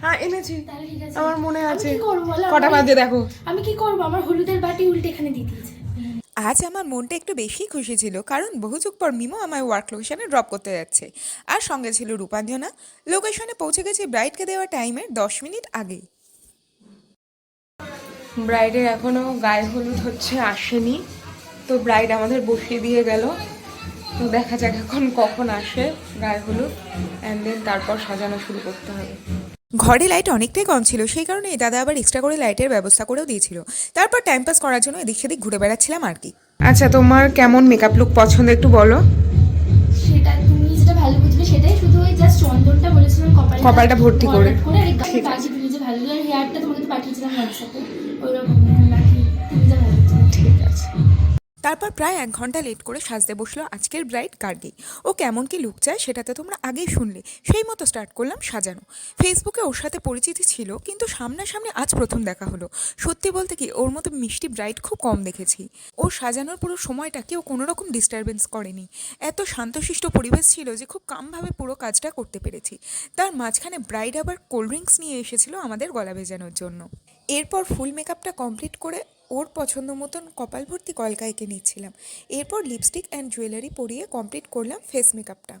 হ্যাঁ এনেছি। আমার মনে আছে? কটা আমার- বাজে দেখো। আমি কি করব? আমার হলুদের বাটি উল্টে এখানে দিয়ে দিয়েছে। আজ আমার মনটা একটু বেশি খুশি ছিল কারণ বহু যুগ পর মিমো আমায় ওয়ার্ক লোকেশনে ড্রপ করতে যাচ্ছে। আর সঙ্গে ছিল রূপাঞ্জনা। লোকেশনে পৌঁছে গেছি ব্রাইডকে দেওয়া টাইমের দশ মিনিট আগেই। ব্রাইডের এখনও গায়ে হলুদ হচ্ছে আসেনি। তো ব্রাইড আমাদের বসিয়ে দিয়ে গেল। তো দেখা যাক এখন কখন আসে গায়ে হলুদ। অ্যান্ড দেন তারপর সাজানো শুরু করতে হবে। ঘরে লাইট অনেকটাই কম ছিল সেই কারণে এই দাদা আবার এক্সট্রা করে লাইটের ব্যবস্থা করেও দিয়েছিল। তারপর টাইম পাস করার জন্য এদিক সেদিক ঘুরে বেড়াচ্ছিলাম আর কি। আচ্ছা তোমার কেমন মেকআপ লুক পছন্দ একটু বলো? সেটা তুমি যেটা ভালো বুঝবে সেটাই শুধু ওই জাস্ট চন্দনটা বলেছিলাম কপালটা কপালটা ভর্তি করে। করে আর এই ঠিক বাকি ভালো লাগে হেয়ারটা তোমাকে তো পাঠিয়েছিলাম হোয়াটসঅ্যাপে ওই তারপর প্রায় এক ঘণ্টা লেট করে সাজতে বসল আজকের ব্রাইড গার্গি ও কেমন কি লুক চায় সেটা তো তোমরা আগেই শুনলে। সেই মতো স্টার্ট করলাম সাজানো। ফেসবুকে ওর সাথে পরিচিতি ছিল, কিন্তু সামনাসামনি আজ প্রথম দেখা হলো। সত্যি বলতে কি, ওর মতো মিষ্টি ব্রাইড খুব কম দেখেছি। ওর সাজানোর পুরো সময়টা কেউ কোনো রকম ডিস্টারবেন্স করেনি। এত শান্তশিষ্ট পরিবেশ ছিল যে খুব কামভাবে পুরো কাজটা করতে পেরেছি। তার মাঝখানে ব্রাইড আবার কোল্ড ড্রিঙ্কস নিয়ে এসেছিল আমাদের গলা ভেজানোর জন্য। এরপর ফুল মেকআপটা কমপ্লিট করে ওর পছন্দ মতন কপাল ভর্তি কলকাইকে নিচ্ছিলাম। এরপর লিপস্টিক অ্যান্ড জুয়েলারি পরিয়ে কমপ্লিট করলাম ফেস মেকআপটা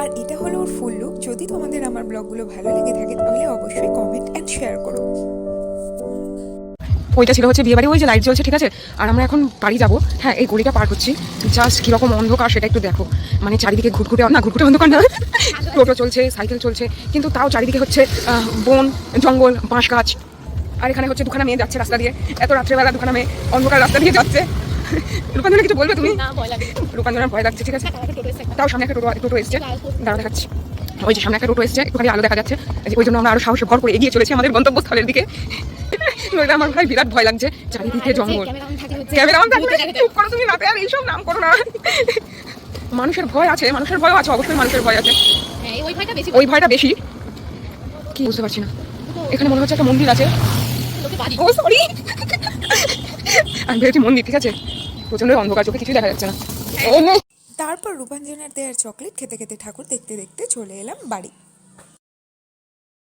আর এটা হলো ওর ফুল লুক যদি তোমাদের আমার ব্লগগুলো ভালো লেগে থাকে তাহলে অবশ্যই ওইটা ছিল হচ্ছে বিয়ে বাড়ি ওই যে লাইট জ্বলছে ঠিক আছে? আর আমরা এখন বাড়ি যাব। হ্যাঁ এই গলিটা পার করছি জাস্ট কীরকম অন্ধকার সেটা একটু দেখো। মানে চারিদিকে ঘুটঘুটে না ঘুটঘুটে অন্ধকার না। টোটো চলছে সাইকেল চলছে কিন্তু তাও চারিদিকে হচ্ছে বন জঙ্গল বাঁশ গাছ। আর এখানে হচ্ছে দুখানা মেয়ে যাচ্ছে রাস্তা দিয়ে। এত রাত্রেবেলা দুখানা মেয়ে অন্ধকার রাস্তা দিয়ে যাচ্ছে। রূপাঞ্জনা কিছু বলবে তুমি? রূপাঞ্জনার ভয় লাগছে। ঠিক আছে? তাও সামনে একটা টোটো টোটো এসছে। দাঁড়া দেখাচ্ছি। ওই যে সামনে একটা টোটো এসছে একটুখানি আলো দেখা যাচ্ছে। ওই জন্য আমরা আরও সাহসে ভর করে এগিয়ে চলেছি আমাদের গন্তব্যস্থলের দিকে। নইলে আমার ভাই বিরাট ভয় লাগছে। চারিদিকে জঙ্গল। ক্যামেরাম্যান থাকলে চুপ করো তুমি রাতে আর এইসব নাম করো না। মানুষের ভয় আছে মানুষের ভয় আছে অবশ্যই মানুষের ভয় আছে। হ্যাঁ, ওই ভয়টা বেশি। ওই ভয়টা বেশি। কি বুঝতে পারছি না। এখানে মনে হচ্ছে একটা মন্দির আছে। ও সরি আমি ভেবেছি মন্দির ঠিক আছে? প্রচণ্ড অন্ধকার চোখে কিছুই দেখা যাচ্ছে না। তারপর রূপাঞ্জনার দেয়ার চকলেট খেতে খেতে ঠাকুর দেখতে দেখতে চলে এলাম বাড়ি।